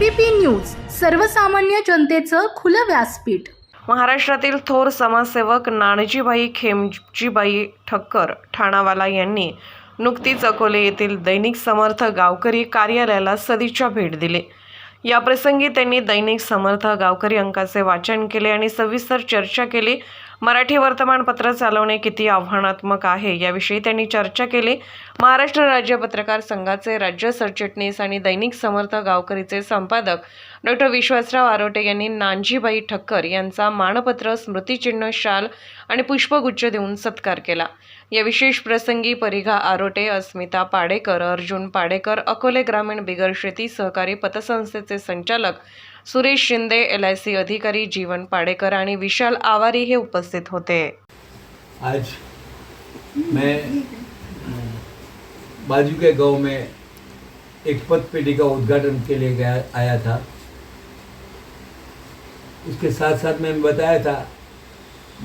ABP news सर्वसामान्य जनतेचं खुलं व्यासपीठ. महाराष्ट्रातील थोर समाजसेवक नाणजीबाई खेमजीबाई ठक्कर ठाणावाला यांनी नुकतीच अकोले येथील दैनिक समर्थ गावकरी कार्यालयाला सदिच्छा भेट दिली. याप्रसंगी त्यांनी दैनिक समर्थ गावकरी अंकाचे वाचन केले आणि सविस्तर चर्चा केली. मराठी वर्तमानपत्र चालवणे किती आव्हानात्मक आहे याविषयी त्यांनी चर्चा केली. महाराष्ट्र राज्य पत्रकार संघाचे राज्य सरचिटणीस आणि दैनिक समर्थ गावकरीचे संपादक डॉक्टर विश्वासराव आरोटे यांनी नांजीबाई ठक्कर यांचा मानपत्र स्मृतिचिन्ह शाल आणि पुष्पगुच्छ देऊन सत्कार केला. या विशेष प्रसंगी परिघा आरोटे अस्मिता पाडेकर अर्जुन पाडेकर अकोले ग्रामीण बिगर शेती सहकारी पतसंस्थेचे संचालक Suresh Shinde L I C अधिकारी जीवन पाडेकर आणि विशाल आवारी हे उपस्थित होते. आज मैं बाजू के गांव में एक पथ पेटी का उद्घाटन के लिए गया आया था। उसके साथ साथ मैंने बताया था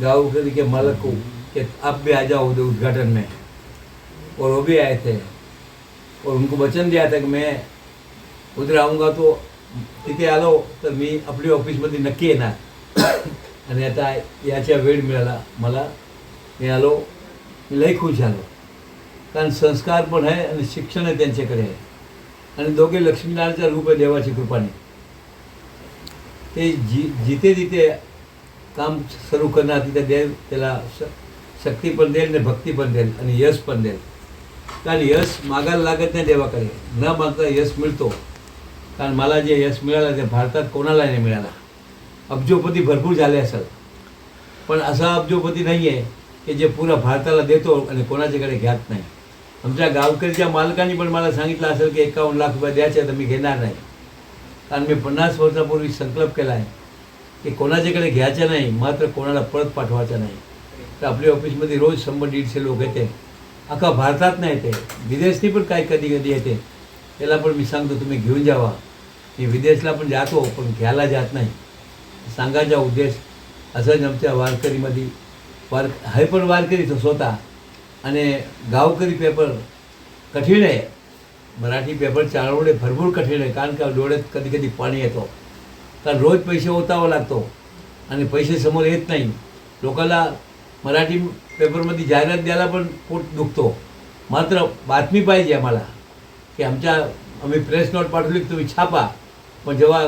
गाँव के मालक को कि आप भी आ जाओ उधर उद्घाटन में। और वो भी आए थे। और उनको वचन दिया था कि मैं उधर आऊँगा तो तिथे आलो तर मी आपली ऑफिसमध्ये नक्की येणार. आणि आता याच्या वेळ मिळाला. मला मी आलो मी लई खुश झालो. कारण संस्कार पण आहे आणि शिक्षण आहे त्यांच्याकडे आहे. आणि दोघे लक्ष्मीनारायणचं रूप आहे देवाची कृपाने. ते जी जिथे जिथे काम सुरू करणार तिथे देव त्याला श शक्ती पण देईल आणि भक्ती पण देईल आणि यश पण देईल. कारण यश मागायला लागत नाही देवाकडे. न मागता यश मिळतो. कारण मला जे यश मिळालं ते भारतात कोणाला नाही मिळालं. अब्जोपती भरपूर झाले असेल. पण असा अब्जोपती नाही आहे की जे पुरा भारताला देतो आणि कोणाच्याकडे घ्यात नाही. आमच्या गावकरीच्या मालकांनी पण मला सांगितलं असेल की एकावन्न लाख रुपये द्यायचे तर मी घेणार नाही. कारण मी पन्नास वर्षापूर्वी संकल्प केला आहे की कोणाच्याकडे घ्यायचं नाही मात्र कोणाला परत पाठवायचं नाही. तर आपल्या ऑफिसमध्ये रोज शंभर दीडशे लोक येते. अख्खा भारतात नाही येते. विदेशनी पण काय कधी कधी येते. त्याला पण मी सांगतो तुम्ही घेऊन जावा. की विदेशला पण जातो पण घ्यायला जात नाही. सांगायचा उद्देश असंच आमच्या वारकरीमध्ये वार हाय पण वारकरी तो स्वतः. आणि गावकरी पेपर कठीण आहे. मराठी पेपर चालवणे भरपूर कठीण आहे कारण का डोळ्यात कधी कधी पाणी येतो. कारण रोज पैसे ओतावा लागतो आणि पैसे समोर येत नाही. लोकांना मराठी पेपरमध्ये जाहिरात द्यायला पण पोट दुखतो. मात्र बातमी पाहिजे आम्हाला की आमच्या आम्ही प्रेस नोट पाठवली तुम्ही छापा. पण जेव्हा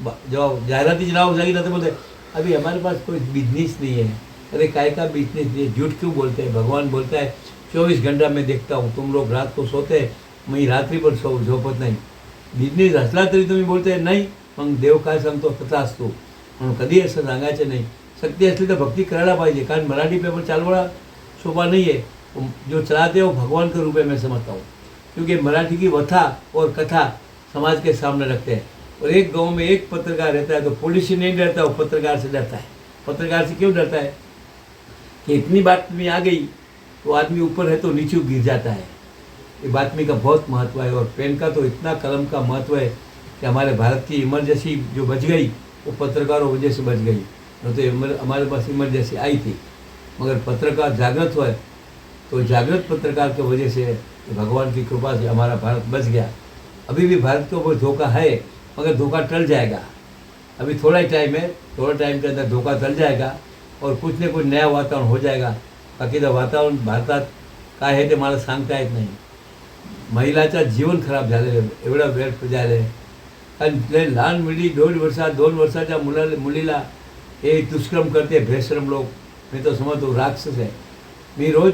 ब- जेव्हा जाहिरातीचे नाव सांगितलं तर बोलते अभी हमारे पास कोई बिज़नेस नहीं है अरे काय का बिज़नेस नहीं झूठ क्यों बोलते हैं भगवान बोलता है चौबीस घंटा मैं देखता हूँ तुम लोग रात को सोते हैं रात्रि पर सो झोपत नाही बिज़नेस असला तरी तुम्ही बोलताय नाही मग देव काय सांगतो तसा असतो म्हणून कधी असं सांगायचं नाही शक्ती असली तर भक्ती करायला पाहिजे कारण मराठी पेपर चालवणं शोभा नहीं है जो चलाते हो भगवान के रूप में मैं समझता हूँ क्योंकि मराठी की वथा और कथा समाज के सामने रखते हैं और एक गाँव में एक पत्रकार रहता है तो पुलिस से नहीं डरता, वो पत्रकार से डरता है। पत्रकार से क्यों डरता है? कि इतनी बातमी आ गई तो आदमी ऊपर है तो नीचे गिर जाता है। ये बातमी का बहुत महत्व है और पेन का तो इतना कलम का महत्व है कि हमारे भारत की इमरजेंसी जो बच गई, वो पत्रकारों वजह से बच गई। नहीं तो हमारे पास इमरजेंसी आई थी। मगर पत्रकार जागृत हुए तो जागृत पत्रकार की वजह से भगवान की कृपा से हमारा भारत बच गया। अभी भी भारत के ऊपर धोखा है। मगर धोखा टल जाएगा। अभी थोड़ा ही टाइम है थोड़ा टाइम के अंदर धोखा टल जाएगा और कुछ ना कुछ नया वातावरण हो जाएगा। बाकी वातावरण भारतात काय आहे ते मला सांगता येत नाही। महिलाचं जीवन खराब झालेलं आहे एवढा वेळ झाले आणि कारण लहान मुली दोन वर्षात दोन वर्षाच्या मुला मुलीला हे दुष्कर्म करते भेश्रम लोक। मी तो समजतो राक्षस है मी रोज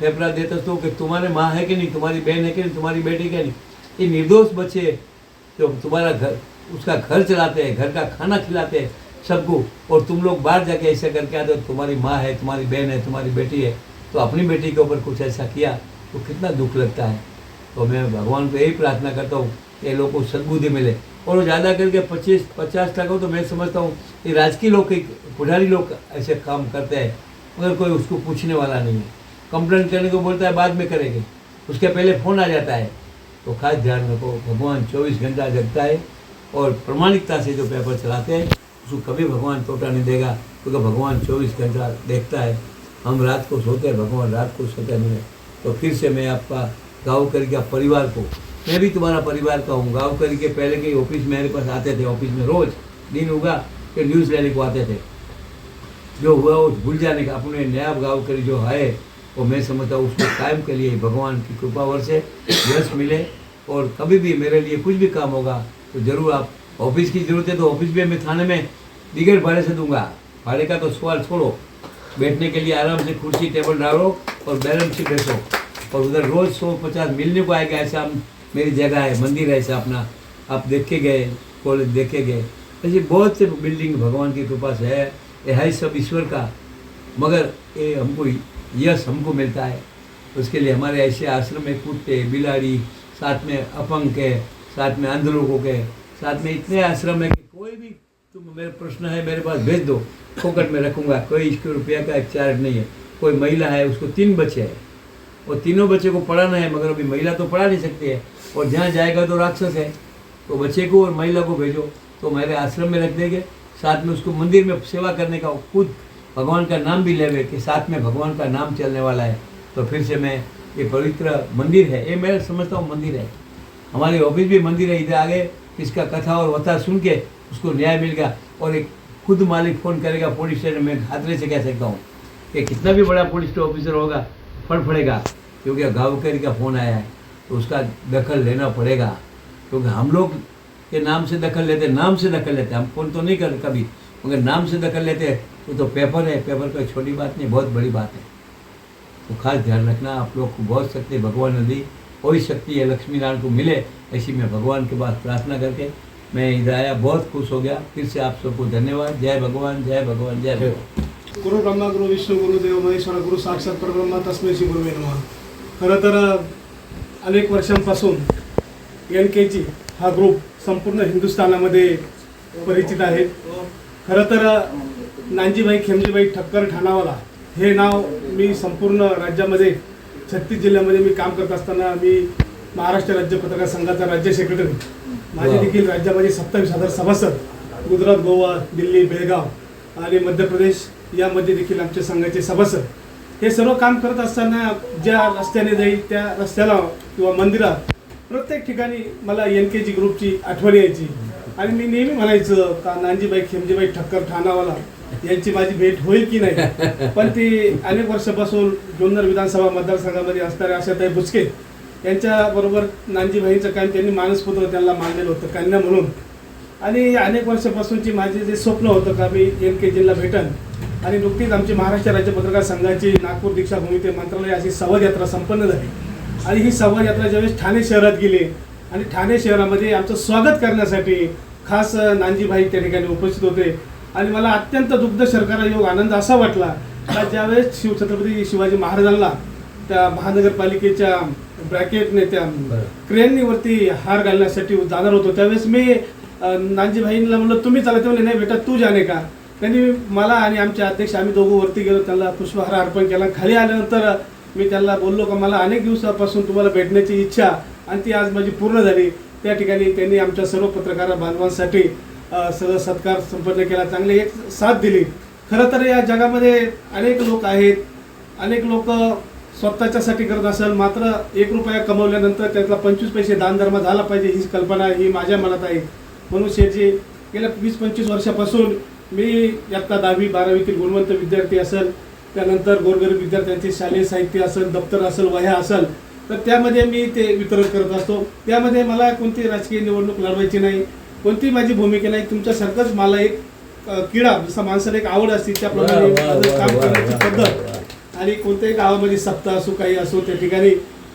पेपरात देत असतो की तुम्हारे माँ है की नाही तुम्हारी बहन है की नाही तुम्हारी बेटी है नाही। ती निर्दोष बच्चे जो तुम्हारा घर, उसका घर चलाते हैं, घर का खाना खिलाते हैं सबको। और तुम लोग बाहर जाके ऐसे करके आते हो तुम्हारी माँ है, तुम्हारी बहन है, तुम्हारी बेटी है तो अपनी बेटी के ऊपर कुछ ऐसा किया तो कितना दुख लगता है। तो मैं भगवान को यही प्रार्थना करता हूँ कि लोग को सदबुद्धि मिले। और ज़्यादा करके पच्चीस, पचास टका तो मैं समझता हूँ कि राजकीय लोग के पुजारी लोग ऐसे काम करते हैं, मगर कोई उसको पूछने वाला नहीं है। कंप्लेंट करने को बोलता है, बाद में करेंगे। उसके पहले फ़ोन आ जाता है। तो खास ध्यान रखो, भगवान चौबीस घंटा जगता है और प्रमाणिकता से जो पेपर चलाते हैं, उसको कभी भगवान टोटा नहीं देगा, क्योंकि तो भगवान चौबीस घंटा देखता है। हम रात को सोते हैं, भगवान रात को सोते नहीं है। तो फिर से मैं आपका गाँव करके परिवार को, मैं भी तुम्हारा परिवार का हूँ। गाँव करके पहले के ऑफ़िस मेरे पास आते थे, ऑफ़िस में रोज, दिन होगा कि न्यूज़ लेने को आते थे। जो हुआ वो भूल जाने का, अपने नया गाँव करी जो है वो मैं समझता हूँ उसको कायम के लिए भगवान की कृपा वर से यश मिले और कभी भी मेरे लिए कुछ भी काम होगा तो ज़रूर आप ऑफ़िस की ज़रूरत है तो ऑफ़िस भी मैं थाने में बिगड़ भाड़े से दूँगा। भाड़े का तो सवाल छोड़ो। बैठने के लिए आराम से कुर्सी, टेबल डालो और बैलेंस से बैठो और उधर रोज़ सौ पचास मिलने को आएगा, ऐसा मेरी जगह है, मंदिर है ऐसा अपना। आप देख गए, कॉलेज देखे गए। ऐसी बहुत से बिल्डिंग भगवान की कृपा से है। ये है सब ईश्वर का। मगर ये हमको यश हमको मिलता है। उसके लिए हमारे ऐसे आश्रम में कुत्ते बिलाड़ी, साथ में अपंग के साथ में अंध लोगों के, साथ में इतने आश्रम है कि कोई भी, तुम मेरे प्रश्न है, मेरे पास भेज दो, फोकट में रखूँगा, कोई इसके रुपया का चार्ज नहीं है, कोई महिला है, उसको तीन बच्चे हैं। और तीनों बच्चे को पढ़ाना है, मगर अभी महिला तो पढ़ा नहीं सकती है, और जहाँ जाएगा तो राक्षस है। तो बच्चे को और महिला को भेजो तो मेरे आश्रम में रख देंगे, साथ में उसको मंदिर में सेवा करने का खुद भगवान का नाम भी लेवे कि साथ में भगवान का नाम चलने वाला है तो फिर से मैं ये पवित्र मंदिर है, ये मैं समझता हूँ मंदिर है। हमारे ऑफ़िस भी मंदिर है, इधर आगे इसका कथा और वथा सुन के उसको न्याय मिल गया और एक खुद मालिक फ़ोन करेगा पुलिस स्टेशन में खातरे से कह सकता हूँ कि कितना भी बड़ा पुलिस ऑफिसर होगा फड़फड़ेगा क्योंकि गाँवकरी का फ़ोन आया है तो उसका दखल लेना पड़ेगा। क्योंकि हम लोग के नाम से दखल लेते, नाम से दखल लेते, हम फ़ोन तो नहीं कर कभी, मगर नाम से दखल लेते तो तो पेपर है पेपर कोई छोटी बात नहीं बहुत बड़ी बात है। तो खास ध्यान रखना आप लोग को बहुत शक्ति भगवान ने दी वही शक्ति है लक्ष्मी नारायण को मिले ऐसी मैं भगवान के पास प्रार्थना करके मैं इधर आया बहुत खुश हो गया। फिर से आप सबको धन्यवाद। जय भगवान जय भगवान जय भगवान। गुरु ब्रह्मा गुरु विष्णू गुरु देव महेश्वर गुरु साक्षात परब्रह्मा तस्मै श्री गुरुवे नमः। खरं तर अनेक वर्षांपासून एन के जी हा ग्रुप संपूर्ण हिंदुस्थानामध्ये परिचित आहे. खरं तर नानजीबाई खेमजीबाई ठक्कर ठाणावाला हे नाव मी संपूर्ण राज्यामध्ये छत्तीस जिल्ह्यामध्ये मी काम करत असताना मी महाराष्ट्र राज्य पत्रकार संघाचा राज्य सेक्रेटरी माझे. देखील राज्यामध्ये सत्तावीस हजार सभासद गुजरात गोवा दिल्ली बेळगाव आणि मध्य प्रदेश यामध्ये देखील आमच्या संघाचे सभासद. हे सर्व काम करत असताना ज्या रस्त्याने जाईल त्या रस्त्याला किंवा मंदिरात प्रत्येक ठिकाणी मला एन के जी ग्रुपची आठवण यायची. आणि मी नेहमी म्हणायचं का नानजीबाई खेमजीबाई ठक्कर ठाणावाला यांची माझी भेट होईल की नाही? पण ती अनेक वर्षापासून जुन्नर विधानसभा मतदारसंघामध्ये असणाऱ्या आशाताई बुचके यांच्याबरोबर नानजीबाईंचं काम त्यांनी मानसपुत्र त्यांना मानलेलं होतं कन्या म्हणून. आणि अनेक वर्षापासूनची माझे जे स्वप्न होतं का मी एन के जीला भेटन आणि नुकतीच आमची महाराष्ट्र राज्य पत्रकार संघाची नागपूर दीक्षाभूमी ते मंत्रालय अशी संवाद यात्रा संपन्न झाली. आणि ही संवाद यात्रा ज्यावेळेस ठाणे शहरात गेली आणि ठाणे शहरामध्ये आमचं स्वागत करण्यासाठी खास नानजीभाई त्या ठिकाणी उपस्थित होते. आणि मला अत्यंत दुग्ध शर्करा योग आनंद असा वाटला का ज्यावेळेस शिव छत्रपती शिवाजी महाराजांना त्या महानगरपालिकेच्या ब्रॅकेटने त्या क्रेननी वरती हार घालण्यासाठी जाणार होतो. त्यावेळेस मी नानजीभाईंना म्हणलं तुम्ही चला ते म्हणले नाही बेटा तू जाणे का? त्यांनी मला आणि आमचे अध्यक्ष आम्ही दोघं वरती गेलो त्यांना पुष्पहार अर्पण केला. खाली आल्यानंतर मी त्यांना बोललो का मला अनेक दिवसापासून तुम्हाला भेटण्याची इच्छा आणि ती आज माझी पूर्ण झाली. त्या ठिकाणी त्यांनी आमच्या सर्व पत्रकार बांधवांसाठी सगळं सत्कार संपन्न केला चांगली एक साथ दिली. खरं तर या जगामध्ये अनेक लोक आहेत अनेक लोक स्वतःच्यासाठी करत असेल मात्र एक रुपया कमवल्यानंतर त्यातला पंचवीस पैसे दानधर्म झाला पाहिजे ही कल्पना ही माझ्या मनात आहे. म्हणून शेठजी गेल्या वीस पंचवीस वर्षापासून मी इयत्ता दहावी बारावीतील गुणवंत विद्यार्थी असेल त्यानंतर गोरगरीब विद्यार्थ्यांचे शालेय साहित्य असेल दप्तर असेल वह्या असेल तर त्यामध्ये मी ते वितरण करत असतो. त्यामध्ये मला कोणती राजकीय निवडणूक लढवायची नाही. कोणती माझी भूमिका नाही तुमच्यासारखंच मला एक किडा जसं माणसाला एक आवड असते त्याप्रमाणे काम करण्याची पद्धत. आणि कोणत्याही गावामध्ये सप्ताह असो काही असो त्या ठिकाणी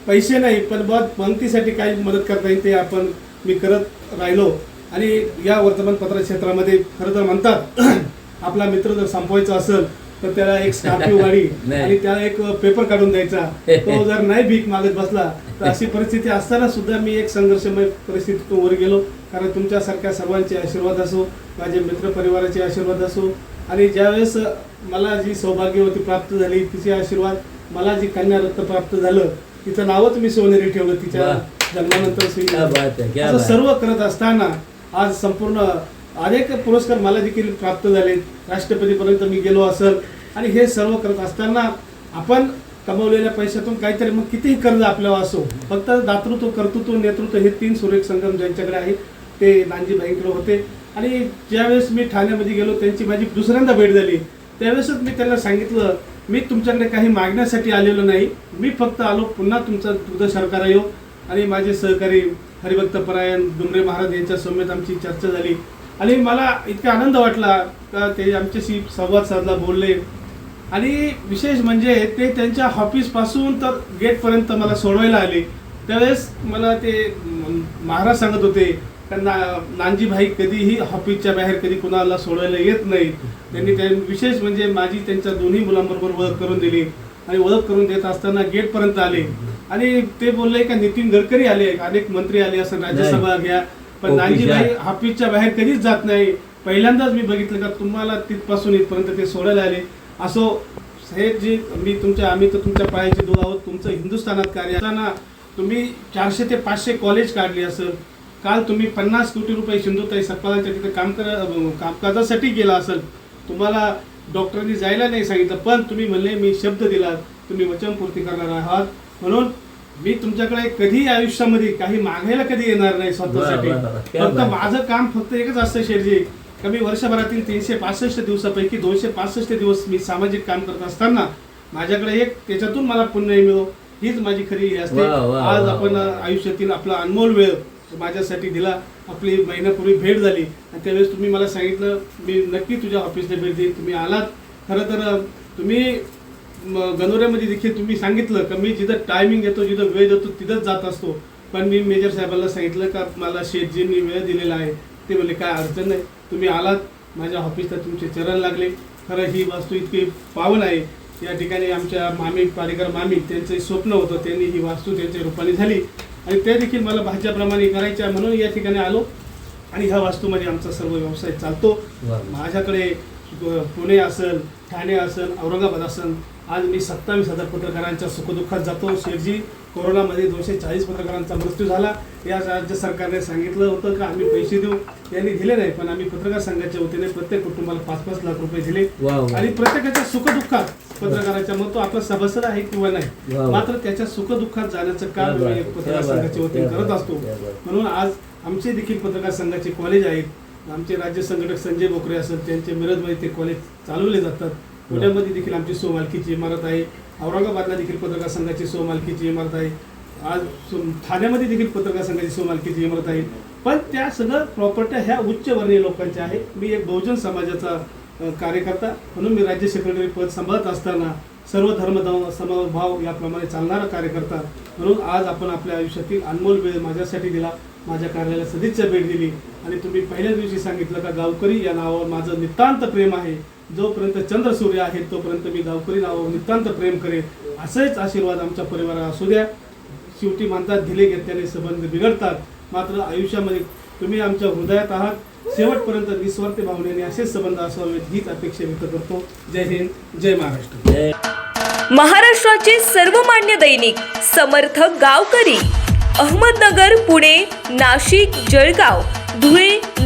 पैसे नाही पण बघ पंक्तीसाठी काही मदत करता येईल ते आपण मी करत राहिलो आणि या वर्तमानपत्र क्षेत्रामध्ये खरं तर म्हणतात आपला मित्र जर संपवायचा असेल तर त्याला एक स्कॉर्पिओ गाडी. आणि त्याला एक पेपर काढून द्यायचा तो जर नाही भीक मागत बसला तर अशी परिस्थिती असताना सुद्धा मी एक संघर्षमय परिस्थितीतून वर गेलो कारण तुमच्यासारख्या सर्वांचे आशीर्वाद असो माझे मित्र परिवाराचे आशीर्वाद असो आणि ज्यावेळेस मला जी सौभाग्यवती प्राप्त झाली तिचे आशीर्वाद मला जी कन्या रत्न प्राप्त झालं तिचं नावच मी सोनेरी ठेवलं तिच्या. जन्मानंतर. सर्व करत असताना आज संपूर्ण अनेक पुरस्कार मला देखील प्राप्त झाले. राष्ट्रपतीपर्यंत मी गेलो असेल. आणि हे सर्व करत असताना आपण कमवलेल्या पैशातून काहीतरी मग कितीही कर्ज आपल्यावर असो फक्त दातृत्व कर्तृत्व नेतृत्व हे तीन सुरेख संगम ज्यांच्याकडे आहे ते नानजी भाईंकडे होते. आणि ज्यावेळेस मी ठाण्यामध्ये गेलो त्यांची माझी दुसऱ्यांदा भेट झाली. त्यावेळेसच मी त्यांना सांगितलं मी तुमच्याकडे काही मागण्यासाठी आलेलो नाही. मी फक्त आलो पुन्हा तुमचा दुग्ध सरकार येऊ आणि माझे सहकारी हरिभक्त परायण डुमरे महाराज यांच्या समेत आमची चर्चा झाली. आणि मला इतका आनंद वाटला का ते आमच्याशी संवाद साधला बोलले. आणि विशेष म्हणजे ते त्यांच्या ऑफिसपासून तर गेटपर्यंत मला सोडवायला आले. त्यावेळेस मला ते महाराज सांगत होते का ना नानजीभाई कधीही ऑफिसच्या बाहेर कधी कुणाला सोडवायला येत नाही. त्यांनी त्या विशेष म्हणजे माझी त्यांच्या दोन्ही मुलांबरोबर ओळख करून दिली. आणि ओळख करून देत असताना गेटपर्यंत आले. आणि ते बोलले का नितीन गडकरी आले अनेक मंत्री आले असं राज्यसभा घ्या. पण नानजीभाई ऑफिसच्या बाहेर कधीच जात नाही. पहिल्यांदाच मी बघितलं का तुम्हाला तिथपासून इथपर्यंत ते सोडायला आले. असो साहेब जी मी तुमच्या आम्ही तर तुमच्या पायाचे दूर आहोत. तुमचं हिंदुस्थानात कार्य असताना तुम्ही चारशे ते पाचशे कॉलेज काढले असेल. काल तुम्ही पन्नास कोटी रुपये सिंधुताई सत्पालांच्या तिथे काम कर कामकाजासाठी गेला असेल. तुम्हाला डॉक्टरांनी जायला नाही सांगितलं पण तुम्ही म्हणले मी शब्द दिला. तुम्ही वचनपूर्ती करणार आहात. म्हणून मी तुमच्याकडे कधी आयुष्यामध्ये काही मागायला कधी येणार नाही स्वतःसाठी. फक्त. माझं काम फक्त एकच असतं शेरजी का मी वर्षभरातील तीनशे पासष्ट दिवसापैकी दोनशे पासष्ट दिवस मी सामाजिक काम करत असताना माझ्याकडे एक त्याच्यातून मला पुण्य मिळो हीच माझी खरी हे असते. वा, वा, आज वा, आपण वा. आयुष्यातील आपला अनमोल वेळ माझ्यासाठी दिला. आपली महिन्यापूर्वी भेट झाली. आणि त्यावेळेस तुम्ही मला सांगितलं मी नक्की तुझ्या ऑफिसला भेट देईन. तुम्ही आलात. खरं तर तुम्ही गणोऱ्यामध्ये देखील तुम्ही सांगितलं का मी जिथं टायमिंग येतो जिथं वेळ देतो तिथंच जात असतो. पण मी मेजर साहेबांना सांगितलं का मला शेठजींनी वेळ दिलेला आहे. ते म्हणले काय अडचण नाही. तुम्ही आलात. माझ्या ऑफिसला तुमचे चरण लागले. खरं ही वास्तू इतकी पावन आहे. या ठिकाणी आमच्या मामी पारेकर मामी त्यांचं स्वप्न होतं. त्यांनी ही वास्तू त्यांच्या रूपाने झाली. आणि ते देखील मला भाज्याप्रमाणे करायच्या म्हणून या ठिकाणी आलो. आणि ह्या वास्तूमध्ये आमचा सर्व व्यवसाय चालतो. माझ्याकडे पुणे असेल ठाणे असेल औरंगाबाद असेल आज मी सत्तावीस हजार पत्रकारांच्या सुखदुःखात जातो. शेठजी कोरोनामध्ये दोनशे चाळीस पत्रकारांचा मृत्यू झाला. या राज्य सरकारने सांगितलं होतं का आम्ही पैसे देऊ? यांनी दिले नाही पण आम्ही पत्रकार संघाच्या वतीने प्रत्येक कुटुंबाला पाच पाच लाख रुपये दिले. आणि प्रत्येकाच्या सुखदुःखात पत्रकाराच्या मग तो आपला सभासद आहे किंवा नाही. मात्र त्याच्या सुखदुःखात जाण्याचं काम पत्रकार संघाच्या वतीने करत असतो. म्हणून आज आमचे देखील पत्रकार संघाचे कॉलेज आहेत. आमचे राज्य संघटक संजय बोकरे असेल त्यांचे मिरजमध्ये ते कॉलेज चालवले जातात. पुण्यामध्ये देखील आमची सोमालकीची इमारत आहे. औरंगाबादला देखील पत्रकार संघाची सोमालकीची इमारत आहे. आज ठाण्यामध्ये देखील पत्रकार संघाची सोमालकीची इमारत आहे. पण त्या सगळं प्रॉपर्ट्या ह्या उच्चवर्णीय लोकांच्या आहेत मी एक बहुजन समाजाचा कार्यकर्ता म्हणून मी राज्य सेक्रेटरी पद सांभाळत असताना सर्व धर्म समभाव याप्रमाणे चालणारा कार्यकर्ता म्हणून आज आपण आपल्या आयुष्यातील अनमोल वेळ माझ्यासाठी दिला. माझ्या कार्यालयाला सदिच्छा भेट दिली. आणि तुम्ही पहिल्याच दिवशी सांगितलं का गावकरी या नावावर माझं नितांत प्रेम आहे. जोपर्यंत चंद्र सूर्य आहे तोपर्यंत मी गावकरी नावावर नितांत प्रेम करेन. असेच आशीर्वाद आमच्या परिवाराला असू द्या. शेवटी म्हणतात दिले घेतल्याने संबंध बिघडतात. मात्र आयुष्यामध्ये तुम्ही आमच्या हृदयात आहात. शेवटपर्यंत निस्वार्थ भावनेने असेच संबंध असावेत हीच अपेक्षा व्यक्त करतो. जय हिंद जय महाराष्ट्र. महाराष्ट्राचे सर्वमान्य दैनिक समर्थक गावकरी अहमदनगर पुणे नाशिक जळगाव धुळे